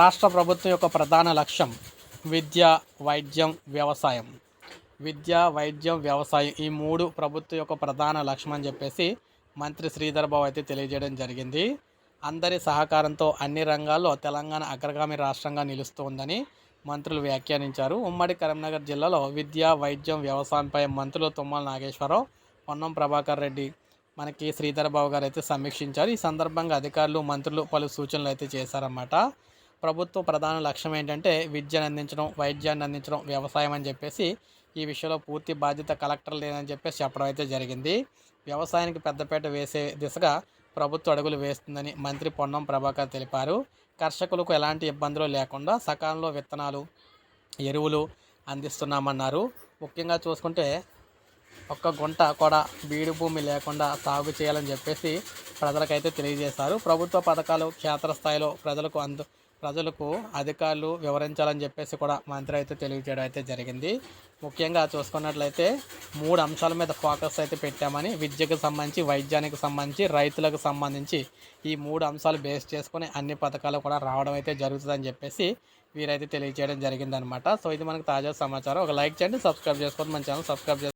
రాష్ట్ర ప్రభుత్వం యొక్క ప్రధాన లక్ష్యం విద్య వైద్యం వ్యవసాయం. విద్య వైద్యం వ్యవసాయం ఈ మూడు ప్రభుత్వం యొక్క ప్రధాన లక్ష్యం అని చెప్పేసి మంత్రి శ్రీధర్ బాబు అయితే తెలియజేయడం జరిగింది. అందరి సహకారంతో అన్ని రంగాల్లో తెలంగాణ అగ్రగామి రాష్ట్రంగా నిలుస్తోందని మంత్రులు వ్యాఖ్యానించారు. ఉమ్మడి కరీంనగర్ జిల్లాలో విద్య వైద్యం వ్యవసాయంపై మంత్రులు తుమ్మల నాగేశ్వరరావు పొన్నం ప్రభాకర్ రెడ్డి మనకి శ్రీధర్ బాబు గారు అయితే సమీక్షించారు. ఈ సందర్భంగా అధికారులు మంత్రులు పలు సూచనలు అయితే చేశారన్నమాట. ప్రభుత్వ ప్రధాన లక్ష్యం ఏంటంటే విద్యను అందించడం వైద్యాన్ని అందించడం వ్యవసాయం అని చెప్పేసి ఈ విషయంలో పూర్తి బాధ్యత కలెక్టర్ లేదని చెప్పేసి చెప్పడం అయితే జరిగింది. వ్యవసాయానికి పెద్దపేట వేసే దిశగా ప్రభుత్వ అడుగులు వేస్తుందని మంత్రి పొన్నం ప్రభాకర్ తెలిపారు. కర్షకులకు ఎలాంటి ఇబ్బందులు లేకుండా సకాలంలో విత్తనాలు ఎరువులు అందిస్తున్నామన్నారు. ముఖ్యంగా చూసుకుంటే ఒక్క గుంట కూడా బీడు భూమి లేకుండా సాగు చేయాలని చెప్పేసి ప్రజలకైతే తెలియజేశారు. ప్రభుత్వ పథకాలు క్షేత్రస్థాయిలో ప్రజలకు అందు ప్రజలకు అధికారులు వివరించాలని చెప్పేసి కూడా మంత్రి అయితే తెలియజేయడం అయితే జరిగింది. ముఖ్యంగా చూసుకున్నట్లయితే మూడు అంశాల మీద ఫోకస్ అయితే పెట్టామని విద్యకు సంబంధించి వైద్యానికి సంబంధించి రైతులకు సంబంధించి ఈ మూడు అంశాలు బేస్ చేసుకొని అన్ని పథకాలు కూడా రావడం అయితే జరుగుతుందని చెప్పేసి వీరైతే తెలియజేయడం జరిగిందనమాట సో ఇది మనకు తాజా సమాచారం. ఒక లైక్ చేయండి సబ్స్క్రైబ్ చేసుకోండి. మన ఛానల్ సబ్స్క్రైబ్ చేసుకోండి